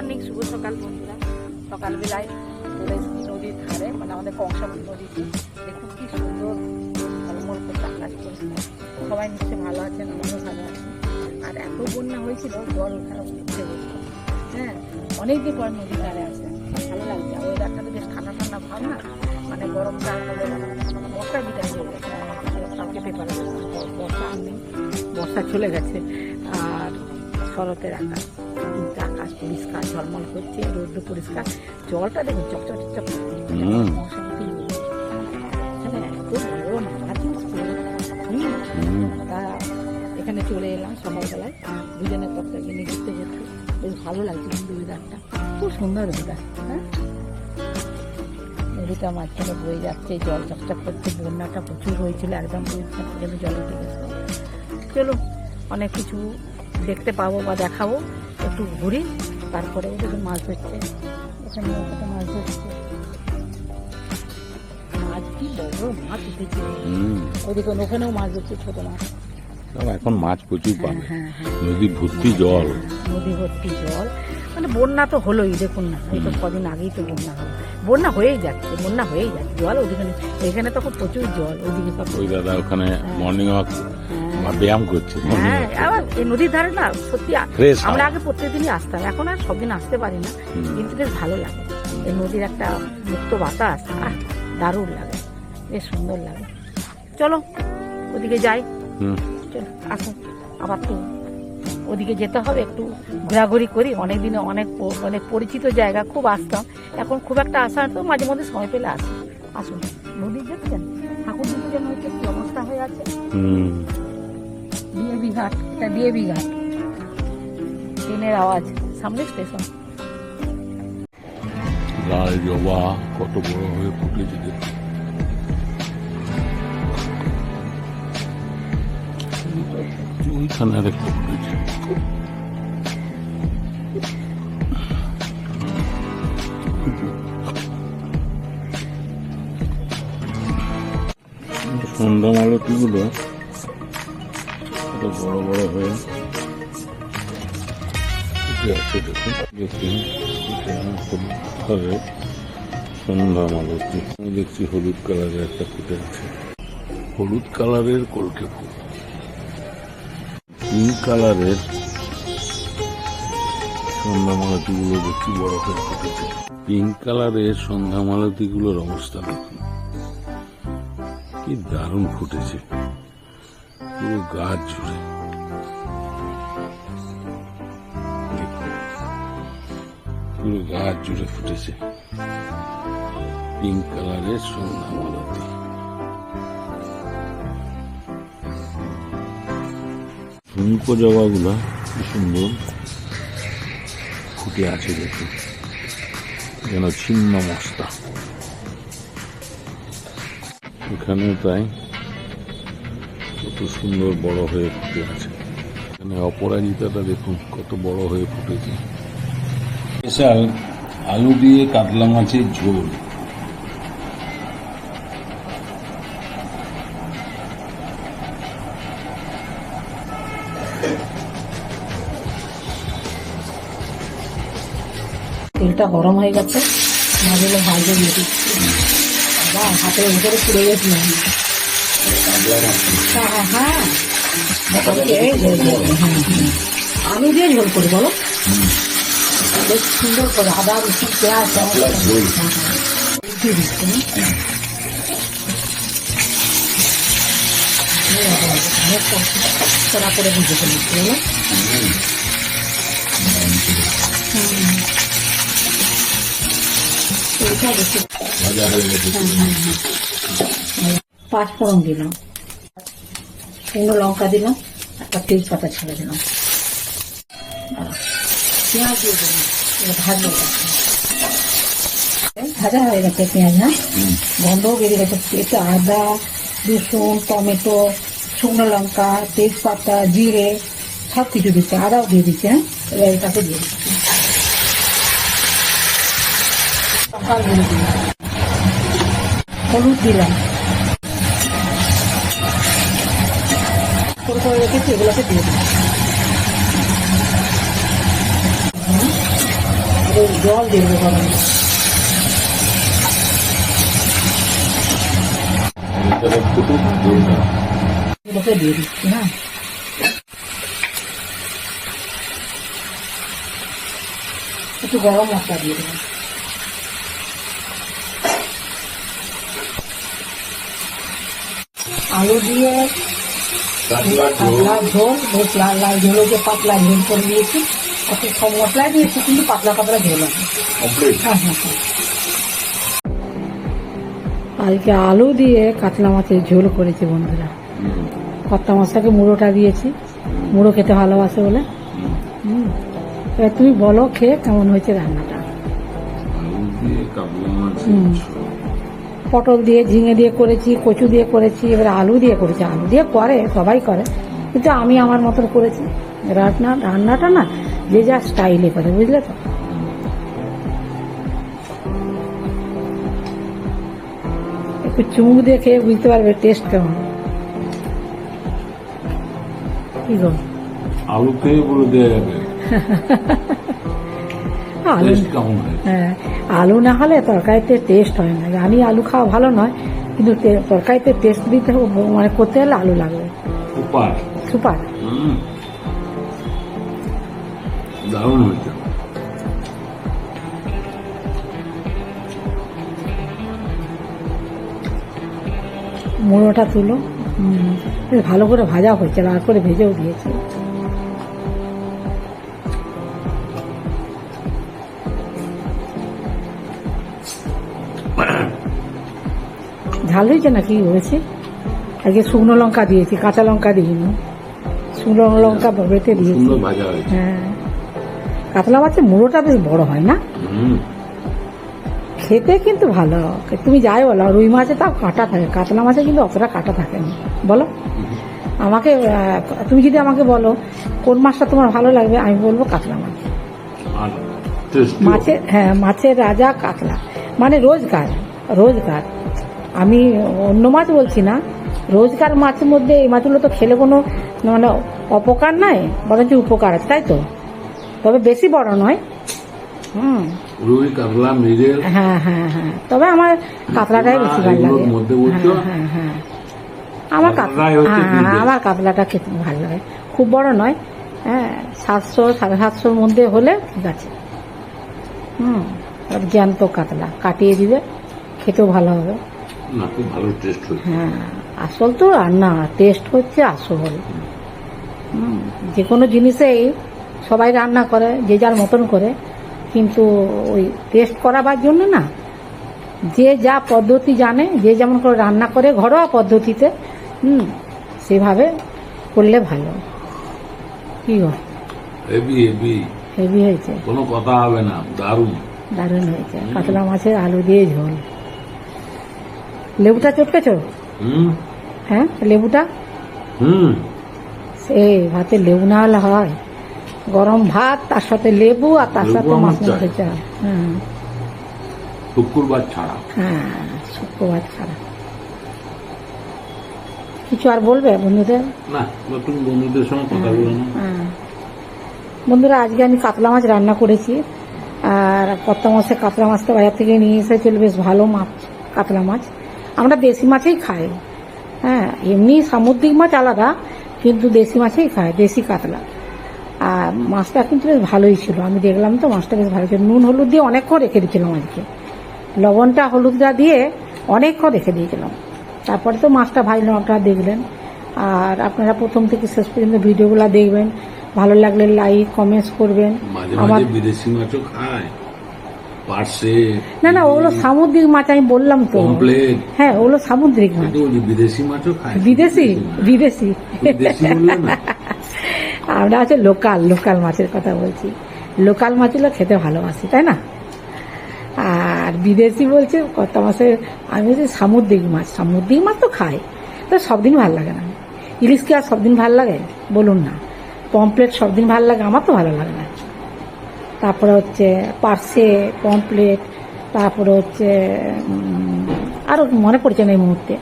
Morning, শুভ সকাল বন্ধুরা। সকালবেলায় চলে এসেছি নদীর ধারে মানে আমাদের কংসাবতী নদীতে দেখুন কি সুন্দর ঝলমল করছে আকাশ পরিষ্কার। সবাই নিশ্চয়ই ভালো আছেন, আমিও ভালো আছি। আর এত বন্যা হয়েছিল, জল ওখানে উঠতে বসল হ্যাঁ অনেকদিন পর নদীর ধারে আসে ভালো লাগছে। আর ওয়েদারটা তো বেশ ঠান্ডা ঠান্ডা ভাব না? মানে গরমটা আমাদের বর্ষা বিদায় হয়ে গেছে। কালকে পেপারে বর্ষা আমি বর্ষা চলে গেছে। আর শরতের আকাশ কিন্তু আকাশ পরিষ্কার ঝলমল করছে রোদ্র পরিষ্কার জলটা দেখুন চকচক চকচক তা এখানে চলে এলাম সকালবেলায়। দুজনের তরকারি নিয়ে ঘুরতে ঘুরতে। বেশ ভালো লাগছে কিন্তু ওয়েদারটা খুব সুন্দর ওয়েদার হ্যাঁ? নদীটা মাঝখানে বয়ে যাচ্ছে জল চকচক করছে বন্যাটা প্রচুর হয়েছিল একদম জল উঠে গেছে চলো অনেক কিছু দেখতে পাবো বা দেখাবো। একটু ঘুরি তারপরে ওদের মাছ ধরছে ওখানে মাছ ধরছে মাছ কি বড় মাছ উঠেছে। ওদিকে ওখানেও মাছ ধরছে ছোটো মাছ। এখন মাছ প্রচুর হ্যাঁ পাবে। হ্যাঁ হ্যাঁ। নদী ভর্তি জল। নদী ভর্তি জল। মানে বন্যা তো হলোই দেখুন না। এই তো কদিন আগেই তো বন্যা হলো বন্যা হয়েই যাচ্ছে বন্যা হয়েই যাচ্ছে জল ওদিকে এখানে তখন প্রচুর জল ওদিকে সব ওই দাদা ওখানে মর্নিং ওয়াক। ব্যায়াম করছে হ্যাঁ আবার এই নদীর ধারে না সত্যি আমরা আগে প্রত্যেকদিনই আসতাম। এখন আর সব দিন আসতে পারি না। কিন্তু বেশ ভালো লাগে। এই নদীর একটা মুক্ত বাতাস আহ দারুণ লাগে। বেশ সুন্দর লাগে। চলো ওদিকে যাই। হুম। আসুন আবার তো ওদিকে যেতে হবে একটু ঘোরাঘুরি করি। অনেক দিনে অনেক মানে পরিচিত জায়গা খুব আসতাম। এখন খুব একটা আসার তো মাঝে মধ্যে সময় পেলে আসি। আসুন নদী দেখছেন ঠাকুর দিকে যেন হচ্ছে কি অবস্থা হয়ে আছে। ডিএবি ঘাট এটা ডিএবি ঘাট ট্রেনের আওয়াজ। সামনে স্টেশন। লাল জবা কত বড় হয়ে ফুটেছে দেখুন। ওইখানে আরেকটা ফুটেছে সন্ধ্যা মালতিগুলো বড় বড় হয়ে। আছে দেখুন। দেখুন সন্ধ্যা মালতী দেখছি হলুদ কালারের একটা ফুটে আছে। হলুদ কালারের কলকে ফুল। পিঙ্ক কালারের সন্ধ্যা মালতীগুলো দেখছি বড় হয়ে ফুটেছে পিঙ্ক কালারের সন্ধ্যা মালতীগুলোর অবস্থা দেখুন। কি দারুণ ফুটেছে। পুরো গাছ জুড়ে। পুরো গাছ জুড়ে ফুটেছে। পিঙ্ক কালারের সন্ধ্যা মালতী ফুলকো জবাগুলা কি সুন্দর। ফুটে আছে দেখুন যেন ছিন্ন মস্তা। এখানে তাই কত সুন্দর বড় হয়ে ফুটে আছে। এখানে অপরাজিতাটা দেখুন, কত বড় হয়ে ফুটেছে। স্পেশাল আলু দিয়ে কাতলা মাছের ঝোল। তেলটা গরম হয়ে গেছে। মাছগুলো ভাজে দিয়ে দিচ্ছি বাবা হাতের ভিতরে পুড়ে গেছিলাম হ্যাঁ হ্যাঁ হ্যাঁ, হ্যাঁ। আলু দিয়ে ঝোল করি বলো? বেশ সুন্দর করে আদা রসুন পেঁয়াজ করে ভেজে ফেলেছি পাঁচ ফোড়ন দিলাম। শুকনো লঙ্কা দিলাম একটা তেজপাতা ছেড়ে দিলাম। পেঁয়াজ দিয়ে দিলাম ভাজবো ভাজা হয়ে গেছে। পেঁয়াজ হ্যাঁ? হুম। গন্ধও বেরিয়ে গেছে এতে আদা রসুন টমেটো শুকনো লঙ্কা তেজপাতা জিরে সব কিছু দিচ্ছে আদাও দিয়ে দিচ্ছে হ্যাঁ? এবার এটাকে দিয়ে দিচ্ছি। লঙ্কা গুঁড়ো দিলাম। হলুদ দিলাম। করে রেখেছি এগুলোকে দিয়ে দিলাম। জল দেবো দিয়ে দিচ্ছি হ্যাঁ। একটু গরম মশলা দিয়ে দেবো আলু দিয়ে কাতলা ঝোল। পাতলা ঝোল বেশ লাল লাল ঝোলও যে পাতলা ঝোল করে দিয়েছি। অত সব মশলাই দিয়েছি কিন্তু পাতলা পাতলা ঝোল আছে। হ্যাঁ হ্যাঁ হ্যাঁ। আজকে আলু দিয়ে কাতলা মাছের ঝোল করেছি বন্ধুরা। কর্তা মাছটাকে মুড়োটা দিয়েছি। মুড়ো খেতে ভালোবাসে বলে। হুম। এবার তুমি বলো খেয়ে কেমন হয়েছে রান্নাটা? আলু দিয়ে কাবলা মাছ হুম। পটল দিয়ে ঝিঙে দিয়ে করেছি কচু দিয়ে করেছি এবার আলু দিয়ে করেছি। আলু দিয়ে করে সবাই করে কিন্তু আমি আমার মতন করেছি। রান্না রান্নাটা না যে যা স্টাইলে করে বুঝলে তো? একটু চুমুক দিয়ে খেয়ে বুঝতে পারবে টেস্ট কেমন। কি গো? আলু খেয়ে বলে দেওয়া যাবে। আলু হ্যাঁ। আলু না হলে তরকারিতে টেস্ট হয় না। জানি আলু খাওয়া ভালো নয় কিন্তু তরকারিতে টেস্ট দিতে মানে করতে হলে আলু লাগবে সুপার। সুপার। দারুণ হয়েছে। মুড়োটা তুলো। ভালো করে ভাজা হয়েছে আর করে ভেজেও দিয়েছে। ঝাল হয়েছে না কি হয়েছে। আজকে শুকনো লঙ্কা দিয়েছি কাঁচা লঙ্কা দিইনি। শুকনো লঙ্কা বেটে দিয়েছি। হ্যাঁ। কাতলা মাছের মুড়োটা বেশ বড় হয় না? খেতে কিন্তু ভালো। তুমি যাই বলো রুই মাছে তাও কাঁটা থাকে। কাতলা মাছে কিন্তু অতটা কাঁটা থাকে না বলো? আমাকে তুমি যদি আমাকে বলো কোন মাছটা তোমার ভালো লাগবে আমি বলব কাতলা মাছ। মাছের হ্যাঁ মাছের রাজা কাতলা। মানে রোজগার রোজগার। আমি অন্য মাছ বলছি না রোজগার মাছের মধ্যে এই মাছগুলো তো খেলে কোনো মানে অপকার নাই বরঞ্চ উপকার আছে তাই তো? তবে বেশি বড় নয়। হুম। রুই কাতলা মৃগেল। হ্যাঁ হ্যাঁ হ্যাঁ। তবে আমার কাতলাটাই বেশি ভালো লাগে? হ্যাঁ হ্যাঁ হ্যাঁ। আমার কাতলা হচ্ছে হ্যাঁ আমার কাতলাটা খেতে ভালো লাগে। খুব বড় নয় হ্যাঁ সাতশো সাড়ে সাতশোর মধ্যে হলে ঠিক আছে। হুম। জ্যান্ত কাতলা কাটিয়ে দিবে খেতেও ভালো হবে। না খুব ভালো টেস্ট হ্যাঁ আসল তো রান্না টেস্ট হচ্ছে আসল। হুম, যে কোনো জিনিসেই সবাই রান্না করে যে যার মতন করে কিন্তু ওই টেস্ট করাবার জন্য না যে যা পদ্ধতি জানে যে যেমন করে রান্না করে ঘরোয়া পদ্ধতিতে হুম সেভাবে করলে ভালো। কি হেভি হেভি হেভি হয়েছে। কোনো কথা হবে না দারুণ। দারুণ হয়েছে। কাতলা মাছের আলু দিয়ে ঝোল। লেবুটা চটকেছ? হ্যাঁ? লেবুটা? সে ভাতে লেবু না হলে হয়। গরম ভাত তার সাথে লেবু আর তার সাথে মাছ। মাংস হ্যাঁ শুক্রবার ছাড়া। হ্যাঁ শুক্রবার ছাড়া। কিছু আর বলবে বন্ধুদের? না নতুন বন্ধুদের সঙ্গে কথা বলে না হ্যাঁ। বন্ধুরা আজকে আমি কাতলা মাছ রান্না করেছি। আর কত্তা মাছে কাতলা মাছটা বাজার থেকে নিয়ে এসে এসেছিল বেশ ভালো মাছ, কাতলা মাছ। আমরা দেশি মাছেই খাই। হ্যাঁ এমনি সামুদ্রিক মাছ আলাদা, কিন্তু দেশি মাছেই খায় দেশি কাতলা। আর মাছটা কিন্তু বেশ ভালোই ছিল। আমি দেখলাম তো মাছটা বেশ ভালো ছিল। নুন, হলুদ দিয়ে অনেকক্ষণ রেখে দিয়েছিলাম আজকে। লবণটা হলুদটা দিয়ে অনেকক্ষণ রেখে দিয়েছিলাম। তারপরে তো মাছটা ভাজলাম, আপনারা দেখলেন। আর আপনারা প্রথম থেকে শেষ পর্যন্ত ভিডিওগুলো দেখবেন। ভালো লাগলে লাইক কমেন্টস করবেন। আমার বিদেশি মাছও খায়। পার্সে না না ওগুলো সামুদ্রিক মাছ আমি বললাম তো। হ্যাঁ ওগুলো সামুদ্রিক মাছ। বিদেশি মাছও খায়। বিদেশি বিদেশি আমরা হচ্ছে লোকাল লোকাল মাছের কথা বলছি। লোকাল মাছগুলো খেতে ভালোবাসি তাই না? আর বিদেশি বলছে কত মাসের আমি বলছি সামুদ্রিক মাছ সামুদ্রিক মাছ তো খাই তো সব দিন ভালো লাগে না। ইলিশ কি আর সব দিন ভালো লাগে? বলুন না। পমপ্লেট সব দিন ভালো লাগে, আমার তো ভালো লাগে না। তারপরে হচ্ছে পার্সে পমপ্লেট তারপরে হচ্ছে আরও মনে পড়ছে না এই মুহূর্তে।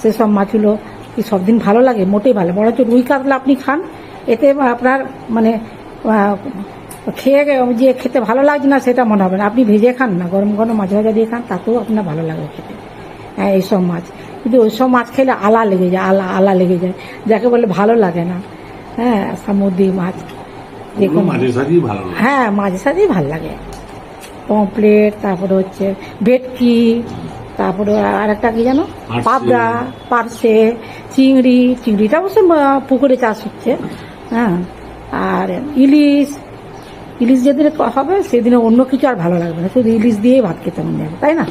সেসব মাছগুলো কি সব দিন ভালো লাগে? মোটেই ভালো। বড় হচ্ছে রুই কাতলা আপনি খান, এতে আপনার মানে খেয়ে যে খেতে ভালো লাগছে না সেটা মনে হবে না। আপনি ভেজে খান না, গরম গরম মাছ ভাজা দিয়ে খান, তাতেও আপনার ভালো লাগবে খেতে। হ্যাঁ এইসব মাছ। কিন্তু ওইসব মাছ খেলে আলা লেগে যায়, আলা আলা লেগে যায়, যাকে বলে ভালো লাগে না। হ্যাঁ সামুদ্রিক মাছ। যে কোনো মাঝে সাঝেই ভালো লাগে। হ্যাঁ মাঝে সাঝেই ভালো লাগে। পমপ্লেট তারপরে হচ্ছে ভেটকি তারপরে আর একটা কি জানো। পাবদা পার্শে চিংড়ি। চিংড়িটা অবশ্য পুকুরে চাষ হচ্ছে। হ্যাঁ আর ইলিশ। ইলিশ যেদিন হবে সেদিনে অন্য কিছু আর ভালো লাগবে না। শুধু ইলিশ দিয়েই ভাত খেতে মনে যাবে তাই না?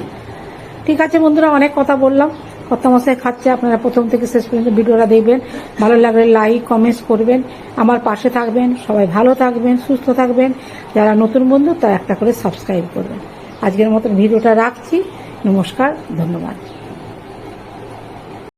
ঠিক আছে বন্ধুরা অনেক কথা বললাম। কত মশাই খাচ্ছে, আপনারা প্রথম থেকে শেষ পর্যন্ত ভিডিওটা দেখবেন। ভালো লাগলে লাইক কমেন্টস করবেন। আমার পাশে থাকবেন, সবাই ভালো থাকবেন, সুস্থ থাকবেন। যারা নতুন বন্ধু, তারা একটা করে সাবস্ক্রাইব করবেন। আজকের মতন ভিডিওটা রাখছি। নমস্কার, ধন্যবাদ।